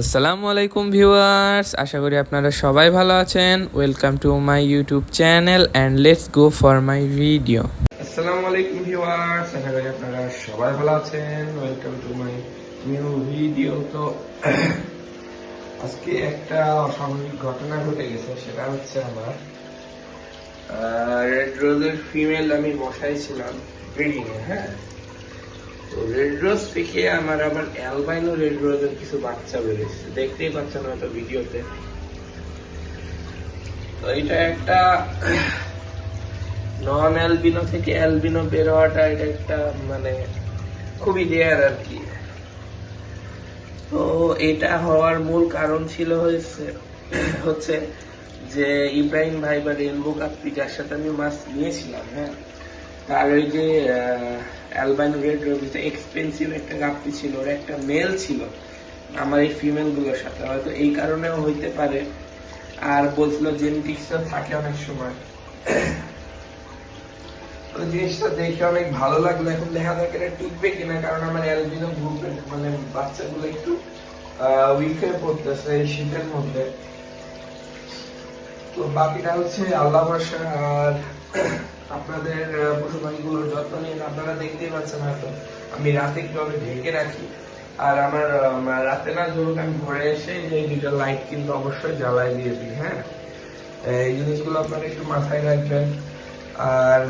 আসসালামু আলাইকুম ভিউয়ার্স, আশা করি আপনারা সবাই ভালো আছেন। Welcome to my YouTube channel and let's go for my video আসসালামু আলাইকুম ভিউয়ার্স, আশা করি আপনারা সবাই ভালো আছেন। Welcome to my new video তো, আজকে একটা অস্বাভাবিক ঘটনা ঘটে গেছে, সেটা হচ্ছে আমার রেড রোজের ফিমেল আমি বসাইছিলাম ব্রিডিং এ হ্যাঁ? রেড থেকে আমার আবার অ্যালবাইনো রেড রোজের কিছু বাচ্চা বেরিয়েছে দেখতেই পাচ্ছেন হয়তো ভিডিওতে। তো এটা একটা নন অ্যালবিনো থেকে অ্যালবিনো বের হওয়াটা এটা একটা মানে খুবই রেয়ার আর কি। তো এটা হওয়ার মূল কারণ ছিল হয়েছে, হচ্ছে যে ইব্রাহিম ভাই বা রেনবো কাপ্পি যার সাথে আমি মাছ নিয়েছিলাম হ্যাঁ? তার ওই যে অ্যালবাইন রেড রবিতে এক্সপেন্সিভ একটা গাপ্পি ছিল, ওর একটা মেল ছিল, আমার এই ফিমেলগুলোর সাথে। হয়তো এই কারণেও হইতে পারে। আর বলছিল জেনেটিক্সটা থাকে অনেক সময়। ওই জিনিসটা দেখে অনেক ভালো লাগল। এখন দেখা যাক এটা টিকবে কিনা, কারণ আমার অ্যালবিনো গ্রুপের মানে বাচ্চাগুলো একটু উইক হয়ে পড়তেছে এই শীতের মধ্যে। তো বাকিটা হচ্ছে আল্লাহ আর আপনাদের পশু পাখিগুলোর যত্ন নিন আপনারা দেখতেই পাচ্ছেন হয়তো। আমি রাতে কীভাবে ঢেকে রাখি। আর আমার রাতে না ধরুন আমি ঘরে এসে যে দুটো লাইট কিন্তু অবশ্যই জ্বালাই দিয়ে দিই হ্যাঁ? এই জিনিসগুলো আপনারা একটু মাথায় রাখবেন। আর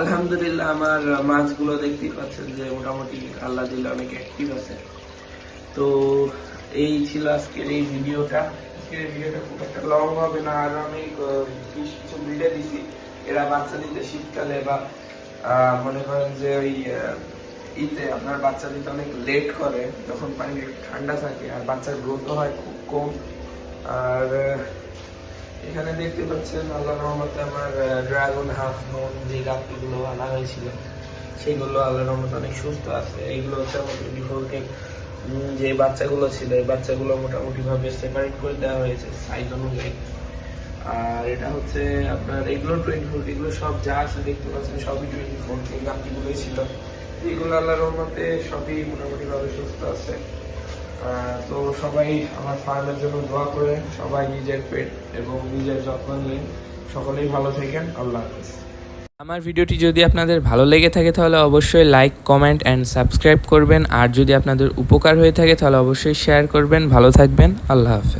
আলহামদুলিল্লাহ আমার মাছগুলো দেখতেই পাচ্ছেন যে মোটামুটি আল্লাহ দিলে অনেক অ্যাক্টিভ আছে। তো এই ছিল আজকের এই ভিডিওটা আজকের এই ভিডিওটা খুব একটা লং হবে না। আর আমি বেশ কিছু ভিডিও দিছি। এরা বাচ্চা দিতে শীতকালে বা মনে করেন যে ওই ইতে আপনার বাচ্চা দিতে অনেক লেট করে, যখন পানি ঠান্ডা থাকে আর বাচ্চার গ্রোথও হয় খুব কম। আর এখানে দেখতে পাচ্ছেন আল্লাহ রহমতে আমার ড্রাগন হাফ মোন যে গাছগুলো আনা হয়েছিল, সেগুলো আল্লাহ রহমতে অনেক সুস্থ আছে। এইগুলো হচ্ছে আমাদের ডিফল্টে যে বাচ্চাগুলো ছিল, এই বাচ্চাগুলো মোটামুটিভাবে সেপারেট করে দেওয়া হয়েছে সাইজ অনুযায়ী। আর এটা হচ্ছে আপনার এগুলো টোয়েন্টি ফোর এগুলো সব যা আছে দেখতে পাচ্ছেন, সবই টোয়েন্টি ফোর এই গাছগুলোই ছিল। এগুলো আল্লাহ রহমতে সবই মোটামুটি ভাবে সুস্থ আছে। তো সবাই আমার ফার্মের জন্য দোয়া করে সবাই নিজের পেট এবং নিজের যত্ন নিন। সকলেই ভালো থাকেন, আল্লাহ হাফিজ। আমার ভিডিওটি যদি আপনাদের ভালো লেগে থাকে, তাহলে অবশ্যই লাইক কমেন্ট অ্যান্ড সাবস্ক্রাইব করবেন। আর যদি আপনাদের উপকার হয়ে থাকে, তাহলে অবশ্যই শেয়ার করবেন। ভালো থাকবেন, আল্লাহ হাফেজ।